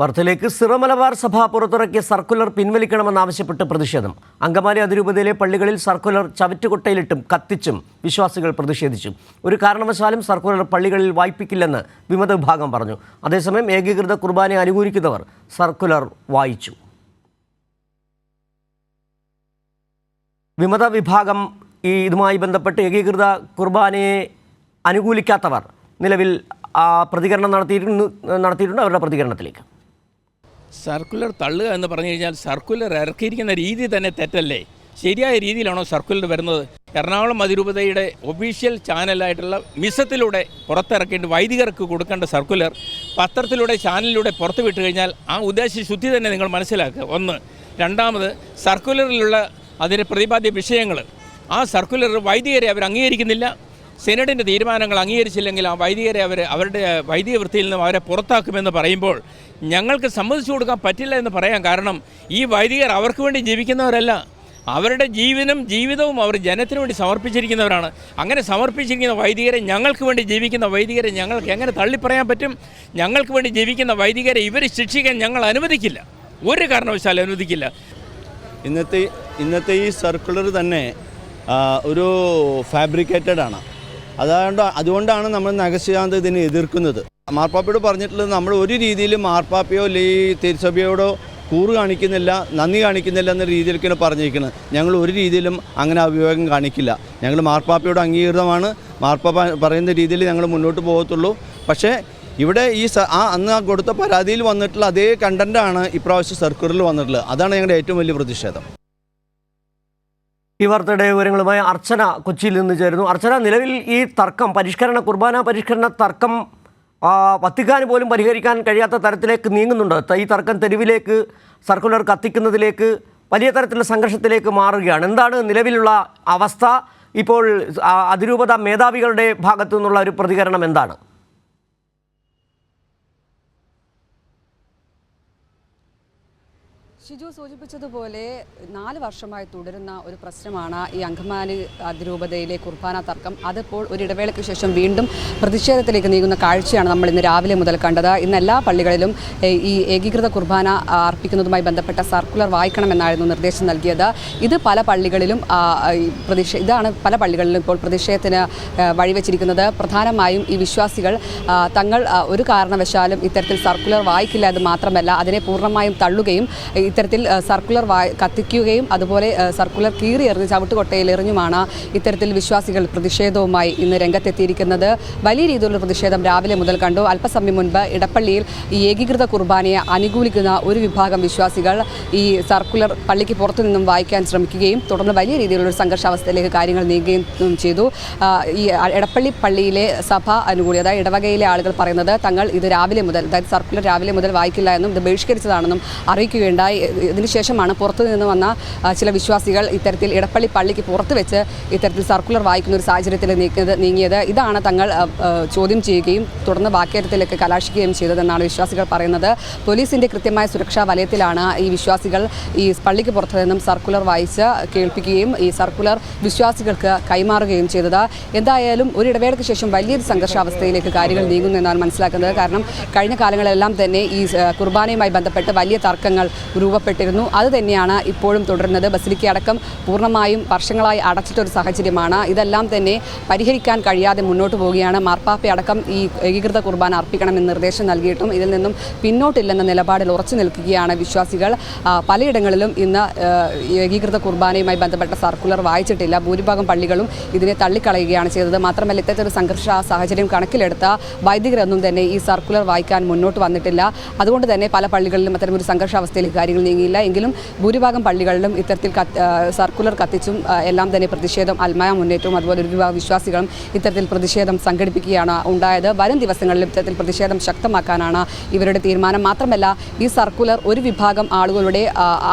വാർത്തയിലേക്ക് സിറമലബാർ സഭ പുറത്തിറക്കിയ സർക്കുലർ പിൻവലിക്കണമെന്നാവശ്യപ്പെട്ട് പ്രതിഷേധം. അങ്കമാലി അതിരൂപതയിലെ പള്ളികളിൽ സർക്കുലർ ചവറ്റുകൊട്ടയിലിട്ടും കത്തിച്ചും വിശ്വാസികൾ പ്രതിഷേധിച്ചു. ഒരു കാരണവശാലും സർക്കുലർ പള്ളികളിൽ വായിപ്പിക്കില്ലെന്ന് വിമത വിഭാഗം പറഞ്ഞു. അതേസമയം ഏകീകൃത കുർബാനയെ അനുകൂലിക്കുന്നവർ സർക്കുലർ വായിച്ചു. വിമത വിഭാഗം ഈ ഇതുമായി ബന്ധപ്പെട്ട് ഏകീകൃത കുർബാനയെ അനുകൂലിക്കാത്തവർ നിലവിൽ പ്രതികരണം നടത്തിയിരുന്നു നടത്തിയിട്ടുണ്ട് അവരുടെ പ്രതികരണത്തിലേക്ക്. സർക്കുലർ തള്ളുക എന്ന് പറഞ്ഞു കഴിഞ്ഞാൽ സർക്കുലർ ഇറക്കിയിരിക്കുന്ന രീതി തന്നെ തെറ്റല്ലേ? ശരിയായ രീതിയിലാണോ സർക്കുലർ വരുന്നത്? എറണാകുളം അതിരൂപതയുടെ ഒഫീഷ്യൽ ചാനലായിട്ടുള്ള മിസത്തിലൂടെ പുറത്തിറക്കേണ്ട വൈദികർക്ക് കൊടുക്കേണ്ട സർക്കുലർ പത്രത്തിലൂടെ ചാനലിലൂടെ പുറത്തു വിട്ടു കഴിഞ്ഞാൽ ആ ഉദ്ദേശ ശുദ്ധി തന്നെ നിങ്ങൾ മനസ്സിലാക്കുക. ഒന്ന്. രണ്ടാമത് സർക്കുലറിലുള്ള അതിന്റെ പ്രതിപാദ്യ വിഷയങ്ങൾ. ആ സർക്കുലർ വൈദികരെ അവർ അംഗീകരിക്കുന്നില്ല. സെനറ്റിന്റെ തീരുമാനങ്ങൾ അംഗീകരിച്ചില്ലെങ്കിൽ ആ വൈദികരെ അവർ അവരുടെ വൈദിക വൃത്തിയിൽ നിന്നും അവരെ പുറത്താക്കുമെന്ന് പറയുമ്പോൾ ഞങ്ങൾക്ക് സമ്മതിച്ചു കൊടുക്കാൻ പറ്റില്ല എന്ന് പറയാം കാരണം ഈ വൈദികർ അവർക്ക് വേണ്ടി ജീവിക്കുന്നവരല്ല. അവരുടെ ജീവനും ജീവിതവും അവർ ജനത്തിന് വേണ്ടി സമർപ്പിച്ചിരിക്കുന്നവരാണ്. അങ്ങനെ സമർപ്പിച്ചിരിക്കുന്ന വൈദികരെ ഞങ്ങൾക്ക് വേണ്ടി ജീവിക്കുന്ന വൈദികരെ ഞങ്ങൾക്ക് എങ്ങനെ തള്ളിപ്പറയാൻ പറ്റും? ഞങ്ങൾക്ക് വേണ്ടി ജീവിക്കുന്ന വൈദികരെ ഇവർ ശിക്ഷിക്കാൻ ഞങ്ങൾ അനുവദിക്കില്ല. ഒരു കാരണവശാലും അനുവദിക്കില്ല. ഇന്നത്തെ ഇന്നത്തെ ഈ സർക്കുലർ തന്നെ ഒരു ഫാബ്രിക്കേറ്റഡ് ആണ്. അതുകൊണ്ട് അതുകൊണ്ടാണ് നമ്മൾ നഗശാന്ത് ഇതിനെ എതിർക്കുന്നത്. മാർപ്പാപ്പയോട് പറഞ്ഞിട്ടുള്ളത് നമ്മൾ ഒരു രീതിയിലും മാർപ്പാപ്പയോ അല്ലെങ്കിൽ തിരുസഭയോടോ കൂറ് കാണിക്കുന്നില്ല നന്ദി കാണിക്കുന്നില്ല എന്ന രീതിയിലേക്കാണ് പറഞ്ഞിരിക്കുന്നത് ഞങ്ങൾ ഒരു രീതിയിലും അങ്ങനെ അഭിയോഗം കാണിക്കില്ല. ഞങ്ങൾ മാർപ്പാപ്പയോട് അംഗീകൃതമാണ്. മാർപ്പാപ്പ പറയുന്ന രീതിയിൽ ഞങ്ങൾ മുന്നോട്ട് പോകത്തുള്ളൂ. പക്ഷേ ഇവിടെ ഈ ആ അന്ന് കൊടുത്ത പരാതിയിൽ വന്നിട്ടുള്ള അതേ കണ്ടന്റാണ് ഇപ്രാവശ്യം സർക്കുലറിൽ വന്നിട്ടുള്ളത്. അതാണ് ഞങ്ങളുടെ ഏറ്റവും വലിയ പ്രതിഷേധം. ഈ വാർത്തയുടെ വിവരങ്ങളുമായി അർച്ചന കൊച്ചിയിൽ നിന്ന് ചേരുന്നു. അർച്ചന നിലവിൽ ഈ തർക്കം പരിഷ്കരണ കുർബാന പരിഷ്കരണ തർക്കം വത്തിക്കാൻ പോലും പരിഹരിക്കാൻ കഴിയാത്ത തരത്തിലേക്ക് നീങ്ങുന്നുണ്ട്. ഈ തർക്കം തെരുവിലേക്ക് സർക്കുലർ കത്തിക്കുന്നതിലേക്ക് വലിയ തരത്തിലുള്ള സംഘർഷത്തിലേക്ക് മാറുകയാണ്. എന്താണ് നിലവിലുള്ള അവസ്ഥ? ഇപ്പോൾ അതിരൂപത മേധാവികളുടെ ഭാഗത്തു നിന്നുള്ള ഒരു പ്രതികരണം എന്താണ്? ഷിജു സൂചിപ്പിച്ചതുപോലെ നാല് വർഷമായി തുടരുന്ന ഒരു പ്രശ്നമാണ് ഈ അങ്കമാലി അതിരൂപതയിലെ കുർബാന തർക്കം. അതിപ്പോൾ ഒരു ഇടവേളയ്ക്ക് ശേഷം വീണ്ടും പ്രതിഷേധത്തിലേക്ക് നീങ്ങുന്ന കാഴ്ചയാണ് നമ്മൾ ഇന്ന് രാവിലെ മുതൽ കണ്ടത്. ഇന്ന് എല്ലാ പള്ളികളിലും ഈ ഏകീകൃത കുർബാന അർപ്പിക്കുന്നതുമായി ബന്ധപ്പെട്ട സർക്കുലർ വായിക്കണമെന്നായിരുന്നു നിർദ്ദേശം നൽകിയത്. ഇത് പല പള്ളികളിലും പ്രതിഷേ ഇതാണ് പല പള്ളികളിലും ഇപ്പോൾ പ്രതിഷേധത്തിന് വഴിവെച്ചിരിക്കുന്നത്. പ്രധാനമായും ഈ വിശ്വാസികൾ തങ്ങൾ ഒരു കാരണവശാലും ഇത്തരത്തിൽ സർക്കുലർ വായിക്കില്ല എന്ന് മാത്രമല്ല അതിനെ പൂർണമായും തള്ളുകയും ഇത്തരത്തിൽ സർക്കുലർ കത്തിക്കുകയും അതുപോലെ സർക്കുലർ കീറി എറിഞ്ഞ് ചവിട്ടുകൊട്ടയിൽ എറിഞ്ഞുമാണ് ഇത്തരത്തിൽ വിശ്വാസികൾ പ്രതിഷേധവുമായി ഇന്ന് രംഗത്തെത്തിയിരിക്കുന്നത്. വലിയ രീതിയിലുള്ള പ്രതിഷേധം രാവിലെ മുതൽ കണ്ടു. അല്പസമയം മുൻപ് ഇടപ്പള്ളിയിൽ ഈ ഏകീകൃത കുർബാനയെ അനുകൂലിക്കുന്ന ഒരു വിഭാഗം വിശ്വാസികൾ ഈ സർക്കുലർ പള്ളിക്ക് പുറത്തു നിന്നും വായിക്കാൻ ശ്രമിക്കുകയും തുടർന്ന് വലിയ രീതിയിലുള്ള ഒരു സംഘർഷാവസ്ഥയിലേക്ക് കാര്യങ്ങൾ നീങ്ങുകയും ചെയ്തു. ഈ എടപ്പള്ളി പള്ളിയിലെ സഭ അനുകൂലി അതായത് ഇടവകയിലെ ആളുകൾ പറയുന്നത് തങ്ങൾ ഇത് രാവിലെ മുതൽ അതായത് സർക്കുലർ രാവിലെ മുതൽ വായിക്കില്ല എന്നും ഇത് ബഹിഷ്കരിച്ചതാണെന്നും അറിയിക്കുകയുണ്ടായി. ഇതിന് ശേഷമാണ് പുറത്തു നിന്ന് വന്ന ചില വിശ്വാസികൾ ഇത്തരത്തിൽ ഇടപ്പള്ളി പള്ളിക്ക് പുറത്ത് വെച്ച് ഇത്തരത്തിൽ സർക്കുലർ വായിക്കുന്ന ഒരു സാഹചര്യത്തിൽ നീക്കിയത് നീങ്ങിയത്. ഇതാണ് തങ്ങൾ ചോദ്യം ചെയ്യുകയും തുടർന്ന് വാക്കേറ്റത്തിലേക്ക് കലാശിക്കുകയും ചെയ്തതെന്നാണ് വിശ്വാസികൾ പറയുന്നത്. പോലീസിന്റെ കൃത്യമായ സുരക്ഷാ വലയത്തിലാണ് ഈ വിശ്വാസികൾ ഈ പള്ളിക്ക് പുറത്തു നിന്നും സർക്കുലർ വായിച്ച് കേൾപ്പിക്കുകയും ഈ സർക്കുലർ വിശ്വാസികൾക്ക് കൈമാറുകയും ചെയ്തത്. എന്തായാലും ഒരു ഇടവേളയ്ക്ക് ശേഷം വലിയൊരു സംഘർഷാവസ്ഥയിലേക്ക് കാര്യങ്ങൾ നീങ്ങുന്നു എന്നാണ് മനസ്സിലാക്കുന്നത്. കാരണം കഴിഞ്ഞ കാലങ്ങളിലെല്ലാം തന്നെ ഈ കുർബാനയുമായി ബന്ധപ്പെട്ട് വലിയ തർക്കങ്ങൾ രൂപപ്പെട്ടിരുന്നു. അത് തന്നെയാണ് ഇപ്പോഴും തുടരുന്നത്. ബസിലിക്ക അടക്കം പൂർണമായും വർഷങ്ങളായി അടച്ചിട്ടൊരു സാഹചര്യമാണ്. ഇതെല്ലാം തന്നെ പരിഹരിക്കാൻ കഴിയാതെ മുന്നോട്ട് പോവുകയാണ്. മാർപ്പാപ്പ അടക്കം ഈ ഏകീകൃത കുർബാന അർപ്പിക്കണമെന്ന് നിർദ്ദേശം നൽകിയിട്ടും ഇതിൽ നിന്നും പിന്നോട്ടില്ലെന്ന നിലപാടിൽ ഉറച്ചു നിൽക്കുകയാണ് വിശ്വാസികൾ. പലയിടങ്ങളിലും ഇന്ന് ഏകീകൃത കുർബാനയുമായി ബന്ധപ്പെട്ട സർക്കുലർ വായിച്ചിട്ടില്ല. ഭൂരിഭാഗം പള്ളികളും ഇതിനെ തള്ളിക്കളയുകയാണ് ചെയ്തത്. മാത്രമല്ല ഇത്തരത്തിലൊരു സംഘർഷ സാഹചര്യം കണക്കിലെടുത്ത വൈദികരൊന്നും തന്നെ ഈ സർക്കുലർ വായിക്കാൻ മുന്നോട്ട് വന്നിട്ടില്ല. അതുകൊണ്ട് തന്നെ പല പള്ളികളിലും അത്തരമൊരു സംഘർഷാവസ്ഥയിലേക്ക് കാര്യങ്ങൾ നീങ്ങിയില്ല. എങ്കിലും ഭൂരിഭാഗം പള്ളികളിലും ഇത്തരത്തിൽ സർക്കുലർ കത്തിച്ചും എല്ലാം തന്നെ പ്രതിഷേധം അൽമായ മുന്നേറ്റവും അതുപോലെ ഒരു വിഭാഗം വിശ്വാസികളും ഇത്തരത്തിൽ പ്രതിഷേധം സംഘടിപ്പിക്കുകയാണ് ഉണ്ടായത്. വരും ദിവസങ്ങളിൽ ഇത്തരത്തിൽ പ്രതിഷേധം ശക്തമാക്കാനാണ് ഇവരുടെ തീരുമാനം. മാത്രമല്ല ഈ സർക്കുലർ ഒരു വിഭാഗം ആളുകളുടെ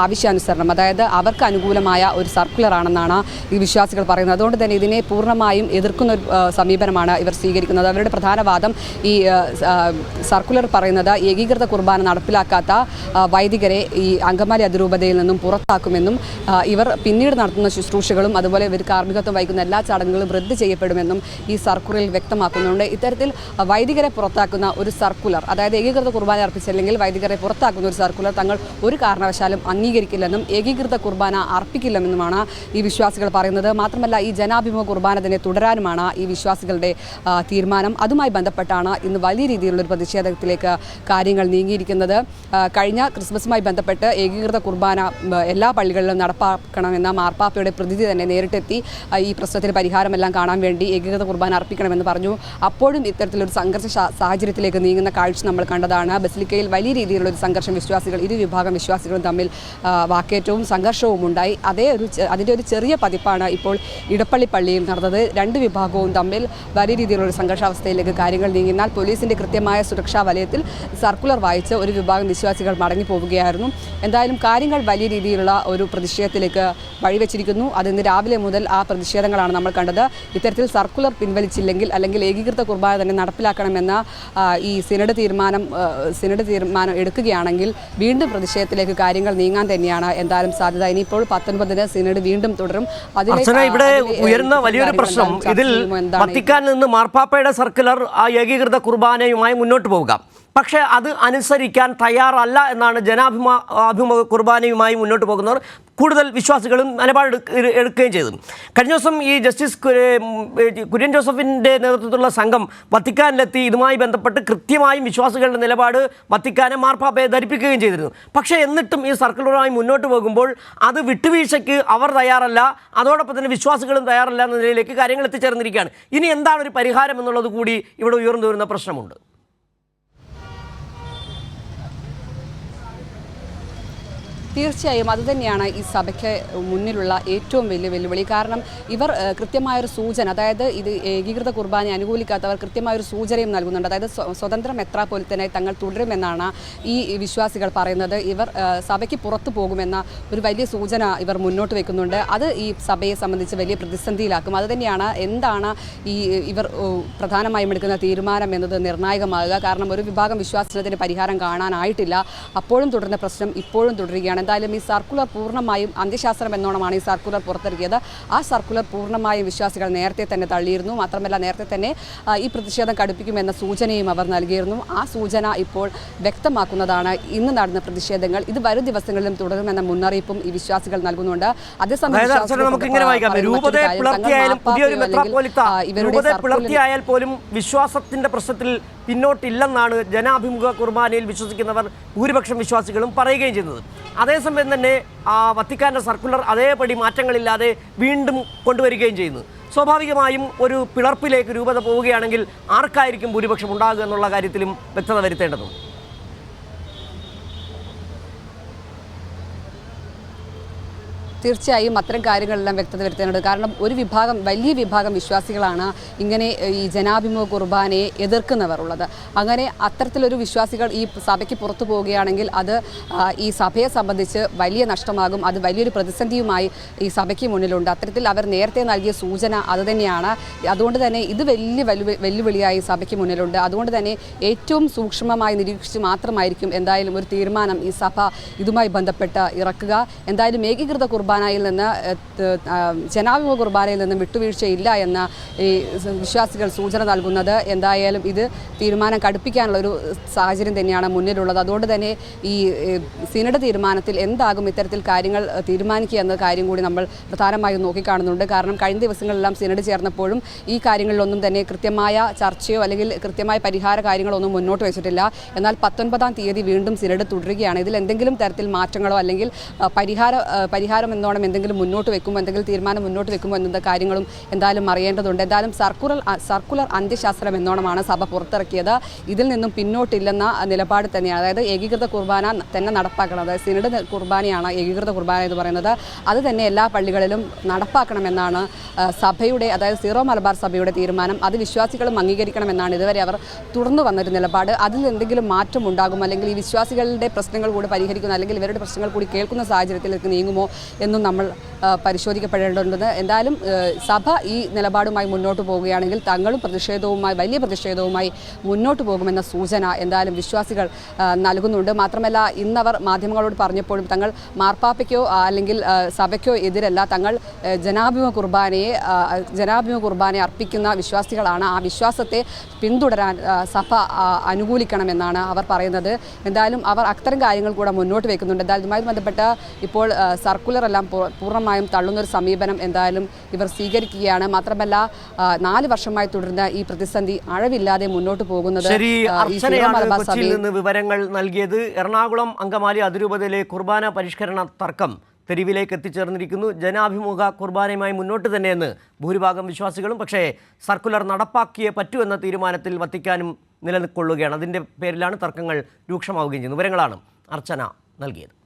ആവശ്യാനുസരണം അതായത് അവർക്ക് അനുകൂലമായ ഒരു സർക്കുലർ ആണെന്നാണ് ഈ വിശ്വാസികൾ പറയുന്നത്. അതുകൊണ്ട് തന്നെ ഇതിനെ പൂർണമായും എതിർക്കുന്ന ഒരു സമീപനമാണ് ഇവർ സ്വീകരിക്കുന്നത്. അവരുടെ പ്രധാന വാദം ഈ സർക്കുലർ പറയുന്നത് ഏകീകൃത കുർബാന നടപ്പിലാക്കാത്ത വൈദികരെ ഈ അങ്കമാലി അതിരൂപതയിൽ നിന്നും പുറത്താക്കുമെന്നും ഇവർ പിന്നീട് നടത്തുന്ന ശുശ്രൂഷകളും അതുപോലെ ഇവർ കാർമ്മികത്വം വഹിക്കുന്ന എല്ലാ ചടങ്ങുകളും റദ്ദ് ചെയ്യപ്പെടുമെന്നും ഈ സർക്കുലറിൽ വ്യക്തമാക്കുന്നുണ്ട്. ഇത്തരത്തിൽ വൈദികരെ പുറത്താക്കുന്ന ഒരു സർക്കുലർ അതായത് ഏകീകൃത കുർബാന അർപ്പിച്ചില്ലെങ്കിൽ വൈദികരെ പുറത്താക്കുന്ന ഒരു സർക്കുലർ തങ്ങൾ ഒരു കാരണവശാലും അംഗീകരിക്കില്ലെന്നും ഏകീകൃത കുർബാന അർപ്പിക്കില്ലെന്നുമാണ് ഈ വിശ്വാസികൾ പറയുന്നത്. മാത്രമല്ല ഈ ജനാഭിമുഖ കുർബാന തന്നെ തുടരാനുമാണ് ഈ വിശ്വാസികളുടെ തീരുമാനം. അതുമായി ബന്ധപ്പെട്ടാണ് ഇന്ന് വലിയ രീതിയിലുള്ള ഒരു പ്രതിഷേധത്തിലേക്ക് കാര്യങ്ങൾ നീങ്ങിയിരിക്കുന്നത്. കഴിഞ്ഞ ക്രിസ്മസുമായി ബന്ധപ്പെട്ട് ഏകീകൃത കുർബാന എല്ലാ പള്ളികളിലും നടപ്പാക്കണമെന്ന മാർപ്പാപ്പയുടെ പ്രതിനിധി തന്നെ നേരിട്ടെത്തി ഈ പ്രശ്നത്തിന് പരിഹാരമെല്ലാം കാണാൻ വേണ്ടി ഏകീകൃത കുർബാന അർപ്പിക്കണമെന്ന് പറഞ്ഞു. അപ്പോഴും ഇത്തരത്തിലൊരു സംഘർഷ സാഹചര്യത്തിലേക്ക് നീങ്ങുന്ന കാഴ്ച നമ്മൾ കണ്ടതാണ്. ബസിലിക്കയിൽ വലിയ രീതിയിലുള്ള ഒരു സംഘർഷം വിശ്വാസികൾ ഇരു വിഭാഗം വിശ്വാസികളും തമ്മിൽ വാക്കേറ്റവും സംഘർഷവും ഉണ്ടായി. അതേ ഒരു അതിന്റെ ഒരു ചെറിയ പതിപ്പാണ് ഇപ്പോൾ ഇടപ്പള്ളി പള്ളിയിൽ നടന്നത്. രണ്ട് വിഭാഗവും തമ്മിൽ വലിയ രീതിയിലുള്ള സംഘർഷാവസ്ഥയിലേക്ക് കാര്യങ്ങൾ നീങ്ങിനാൽ പോലീസിന്റെ കൃത്യമായ സുരക്ഷാ വലയത്തിൽ സർക്കുലർ വായിച്ച് ഒരു വിഭാഗം വിശ്വാസികൾ മടങ്ങി പോവുകയായിരുന്നു എന്തായാലും കാര്യങ്ങൾ വലിയ രീതിയിലുള്ള ഒരു പ്രതിഷേധത്തിലേക്ക് വഴിവെച്ചിരിക്കുന്നു. അത് ഇന്ന് രാവിലെ മുതൽ ആ പ്രതിഷേധങ്ങളാണ് നമ്മൾ കണ്ടത്. ഇത്തരത്തിൽ സർക്കുലർ പിൻവലിച്ചില്ലെങ്കിൽ അല്ലെങ്കിൽ ഏകീകൃത കുർബാന തന്നെ നടപ്പിലാക്കണമെന്ന ഈ സിനഡ് തീരുമാനം സിനഡ് തീരുമാനം എടുക്കുകയാണെങ്കിൽ വീണ്ടും പ്രതിഷേധത്തിലേക്ക് കാര്യങ്ങൾ നീങ്ങാൻ തന്നെയാണ് എന്തായാലും സാധ്യത. ഇനിയിപ്പോൾ പത്തൊൻപതിന് സിനഡ് വീണ്ടും തുടരും. ഇവിടെ ഉയർന്ന വലിയൊരു പ്രശ്നം. ഇതിൽ നിന്ന് മാർപ്പാപ്പയുടെ സർക്കുലർ ആ ഏകീകൃത കുർബാനയുമായി മുന്നോട്ട് പോവുക. പക്ഷേ അത് അനുസരിക്കാൻ തയ്യാറല്ല എന്നാണ് ജനാഭിമാ അഭിമുഖ കുർബാനയുമായി മുന്നോട്ട് പോകുന്നവർ കൂടുതൽ വിശ്വാസികളും നിലപാട് എടുക്കുകയും ചെയ്തു. കഴിഞ്ഞ ദിവസം ഈ ജസ്റ്റിസ് കുര്യൻ ജോസഫിന്റെ നേതൃത്വത്തിലുള്ള സംഘം വത്തിക്കാനിലെത്തി. ഇതുമായി ബന്ധപ്പെട്ട് കൃത്യമായും വിശ്വാസികളുടെ നിലപാട് വത്തിക്കാനെ മാർപ്പാപ്പയെ ധരിപ്പിക്കുകയും ചെയ്തിരുന്നു. പക്ഷേ എന്നിട്ടും ഈ സർക്കിളുമായി മുന്നോട്ട് പോകുമ്പോൾ അത് വിട്ടുവീഴ്ചയ്ക്ക് അവർ തയ്യാറല്ല. അതോടൊപ്പം തന്നെ വിശ്വാസികളും തയ്യാറല്ല എന്ന നിലയിലേക്ക് കാര്യങ്ങൾ എത്തിച്ചേർന്നിരിക്കുകയാണ്. ഇനി എന്താണ് ഒരു പരിഹാരം എന്നുള്ളത് കൂടി ഇവിടെ ഉയർന്നു വരുന്ന പ്രശ്നമുണ്ട്. തീർച്ചയായും അതുതന്നെയാണ് ഈ സഭയ്ക്ക് മുന്നിലുള്ള ഏറ്റവും വലിയ വെല്ലുവിളി. കാരണം ഇവർ കൃത്യമായൊരു സൂചന അതായത് ഇത് ഏകീകൃത കുർബാന അനുകൂലിക്കാത്തവർ കൃത്യമായൊരു സൂചനയും നൽകുന്നുണ്ട്. അതായത് സ്വ- സ്വതന്ത്ര തന്നെ തങ്ങൾ തുടരുമെന്നാണ് ഈ വിശ്വാസികൾ പറയുന്നത്. ഇവർ സഭയ്ക്ക് പുറത്തു പോകുമെന്ന ഒരു വലിയ സൂചന ഇവർ മുന്നോട്ട് വെക്കുന്നുണ്ട്. അത് ഈ സഭയെ സംബന്ധിച്ച് വലിയ പ്രതിസന്ധിയിലാക്കും. അതുതന്നെയാണ് എന്താണ് ഈ ഇവർ പ്രധാനമായും എടുക്കുന്ന തീരുമാനം എന്നത് നിർണായകമാകുക. കാരണം ഒരു വിഭാഗം വിശ്വാസത്തിന് പരിഹാരം കാണാനായിട്ടില്ല. അപ്പോഴും തുടരുന്ന പ്രശ്നം ഇപ്പോഴും തുടരുകയാണ്. എന്തായാലും ഈ സർക്കുലർ പൂർണമായും അന്ത്യശാസ്ത്രം എന്നോണമാണ് ഈ സർക്കുലർ പുറത്തിറക്കിയത്. ആ സർക്കുലർ പൂർണമായും വിശ്വാസികൾ നേരത്തെ തന്നെ തള്ളിയിരുന്നു. മാത്രമല്ല നേരത്തെ തന്നെ ഈ പ്രതിഷേധം കടുപ്പിക്കുമെന്ന സൂചനയും അവർ നൽകിയിരുന്നു. ആ സൂചന ഇപ്പോൾ വ്യക്തമാക്കുന്നതാണ്. ഇന്ന് നടന്ന പ്രതിഷേധങ്ങൾ ഇത് വരും ദിവസങ്ങളിലും തുടരുമെന്ന മുന്നറിയിപ്പും ഈ വിശ്വാസികൾ നൽകുന്നുണ്ട്. അതേസമയം ഇവരുടെ രൂപതയെ പോലും വിശ്വാസത്തിന്റെ പ്രശ്നത്തിൽ പിന്നോട്ടില്ലെന്നാണ് ജനാഭിമുഖ കുർബാനയിൽ വിശ്വസിക്കുന്നവർ ഭൂരിപക്ഷം വിശ്വാസികളും പറയുകയും ചെയ്യുന്നത്. അതേസമയം തന്നെ ആ വത്തിക്കാന്റെ സർക്കുലർ അതേപടി മാറ്റങ്ങളില്ലാതെ വീണ്ടും കൊണ്ടുവരികയും ചെയ്യുന്നു. സ്വാഭാവികമായും ഒരു പിളർപ്പിലേക്ക് രൂപത പോവുകയാണെങ്കിൽ ആർക്കായിരിക്കും ഭൂരിപക്ഷം ഉണ്ടാകുക എന്നുള്ള കാര്യത്തിലും വ്യക്തത വരുത്തേണ്ടതുണ്ട്. തീർച്ചയായും അത്തരം കാര്യങ്ങളെല്ലാം വ്യക്തത വരുത്തേണ്ടത് കാരണം ഒരു വിഭാഗം വലിയ വിഭാഗം വിശ്വാസികളാണ് ഇങ്ങനെ ഈ ജനാഭിമുഖ കുർബാനയെ എതിർക്കുന്നവർ ഉള്ളത് അങ്ങനെ അത്തരത്തിലൊരു വിശ്വാസികൾ ഈ സഭയ്ക്ക് പുറത്തു പോവുകയാണെങ്കിൽ അത് ഈ സഭയെ സംബന്ധിച്ച് വലിയ നഷ്ടമാകും. അത് വലിയൊരു പ്രതിസന്ധിയുമായി ഈ സഭയ്ക്ക് മുന്നിലുണ്ട്. അത്തരത്തിൽ അവർ നേരത്തെ നൽകിയ സൂചന അതുതന്നെയാണ് അതുകൊണ്ട് തന്നെ ഇത് വലിയ വെല്ലു വെല്ലുവിളിയായി സഭയ്ക്ക് മുന്നിലുണ്ട്. അതുകൊണ്ട് തന്നെ ഏറ്റവും സൂക്ഷ്മമായി നിരീക്ഷിച്ച് മാത്രമായിരിക്കും എന്തായാലും ഒരു തീരുമാനം ഈ സഭ ഇതുമായി ബന്ധപ്പെട്ട് ഇറക്കുക. എന്തായാലും ഏകീകൃത കുർബാനയിൽ നിന്ന് ജനാഭിമുഖ കുർബാനയിൽ നിന്ന് വിട്ടുവീഴ്ചയില്ല എന്ന ഈ വിശ്വാസികൾ സൂചന നൽകുന്നത് എന്തായാലും ഇത് തീരുമാനം കടുപ്പിക്കാനുള്ള ഒരു സാഹചര്യം തന്നെയാണ് മുന്നിലുള്ളത്. അതുകൊണ്ട് തന്നെ ഈ സിനഡ് തീരുമാനത്തിൽ എന്താകും ഇത്തരത്തിൽ കാര്യങ്ങൾ തീരുമാനിക്കുക എന്ന കാര്യം കൂടി നമ്മൾ പ്രധാനമായും നോക്കിക്കാണുന്നുണ്ട്. കാരണം കഴിഞ്ഞ ദിവസങ്ങളെല്ലാം സിനഡ് ചേർന്നപ്പോഴും ഈ കാര്യങ്ങളിലൊന്നും തന്നെ കൃത്യമായ ചർച്ചയോ അല്ലെങ്കിൽ കൃത്യമായ പരിഹാര കാര്യങ്ങളൊന്നും മുന്നോട്ട് വെച്ചിട്ടില്ല. എന്നാൽ പത്തൊൻപതാം തീയതി വീണ്ടും സിനഡ് തുടരുകയാണ്. ഇതിൽ എന്തെങ്കിലും തരത്തിൽ മാറ്റങ്ങളോ അല്ലെങ്കിൽ പരിഹാര പരിഹാരം പരിഹാരം എന്നോണം എന്തെങ്കിലും മുന്നോട്ട് വെക്കുമ്പോൾ എന്തെങ്കിലും തീരുമാനം മുന്നോട്ട് വെക്കുമ്പോൾ എന്ന കാര്യങ്ങളും എന്തായാലും അറിയേണ്ടതുണ്ട്. എന്തായാലും സർക്കുലർ സർക്കുലർ അന്ത്യശാസ്ത്രം എന്നോണമാണ് സഭ പുറത്തിറക്കിയത്. ഇതിൽ നിന്നും പിന്നോട്ടില്ലെന്ന നിലപാട് തന്നെയാണ്. അതായത് ഏകീകൃത കുർബാന തന്നെ നടപ്പാക്കണം. അതായത് സിനഡ് കുർബാനയാണ് ഏകീകൃത കുർബാന എന്ന് പറയുന്നത്. അത് തന്നെ എല്ലാ പള്ളികളിലും നടപ്പാക്കണമെന്നാണ് സഭയുടെ അതായത് സീറോ മലബാർ സഭയുടെ തീരുമാനം. അത് വിശ്വാസികളും അംഗീകരിക്കണമെന്നാണ് ഇതുവരെ അവർ തുടർന്നു വന്നൊരു നിലപാട്. അതിൽ എന്തെങ്കിലും മാറ്റം ഉണ്ടാകും അല്ലെങ്കിൽ ഈ വിശ്വാസികളുടെ പ്രശ്നങ്ങൾ കൂടി പരിഹരിക്കുന്ന അല്ലെങ്കിൽ ഇവരുടെ പ്രശ്നങ്ങൾ കൂടി കേൾക്കുന്ന സാഹചര്യത്തിലേക്ക് നീങ്ങുമോ എന്നും എന്നും നമ്മൾ ആ, പരിശോധിക്കപ്പെടേണ്ടതുണ്ട്. എന്തായാലും സഭ ഈ നിലപാടുമായി മുന്നോട്ട് പോവുകയാണെങ്കിൽ തങ്ങളും പ്രതിഷേധവുമായി വലിയ പ്രതിഷേധവുമായി മുന്നോട്ട് പോകുമെന്ന സൂചന എന്തായാലും വിശ്വാസികൾ നൽകുന്നുണ്ട്. മാത്രമല്ല ഇന്നവർ മാധ്യമങ്ങളോട് പറഞ്ഞപ്പോഴും തങ്ങൾ മാർപ്പാപ്പയ്ക്കോ അല്ലെങ്കിൽ സഭയ്ക്കോ എതിരല്ല. തങ്ങൾ ജനാഭിമ കുർബാനയെ ജനാഭിമ കുർബാനയെ അർപ്പിക്കുന്ന വിശ്വാസികളാണ്. ആ വിശ്വാസത്തെ പിന്തുടരാൻ സഭ അനുകൂലിക്കണമെന്നാണ് അവർ പറയുന്നത്. എന്തായാലും അവർ അത്തരം കാര്യങ്ങൾ കൂടെ മുന്നോട്ട് വെക്കുന്നുണ്ട്. എന്തായാലും ഇതുമായി ബന്ധപ്പെട്ട ഇപ്പോൾ സർക്കുലർ പൂ- പൂർണമായും തള്ളുന്നൊരു സമീപനം എന്തായാലും ഇവർ സ്വീകരിക്കുകയാണ്. മാത്രമല്ല നാല് വർഷമായി തുടരുന്ന ഈ പ്രതിസന്ധി അഴവില്ലാതെ മുന്നോട്ട് പോകുന്നത് കൊച്ചിയിൽ നിന്ന് വിവരങ്ങൾ നൽകിയത്. എറണാകുളം അങ്കമാലി അതിരൂപതയിലെ കുർബാന പരിഷ്കരണ തർക്കം തെരുവിലേക്ക് എത്തിച്ചേർന്നിരിക്കുന്നു. ജനാഭിമുഖ കുർബാനയുമായി മുന്നോട്ട് തന്നെയെന്ന് ഭൂരിഭാഗം വിശ്വാസികളും പക്ഷേ സർക്കുലർ നടപ്പാക്കിയേ പറ്റൂ എന്ന തീരുമാനത്തിൽ വത്തിക്കാനും നിലനിൽക്കൊള്ളുകയാണ്. അതിന്റെ പേരിലാണ് തർക്കങ്ങൾ രൂക്ഷമാവുകയും ചെയ്യുന്നത്. വിവരങ്ങളാണ് അർച്ചന നൽകിയത്.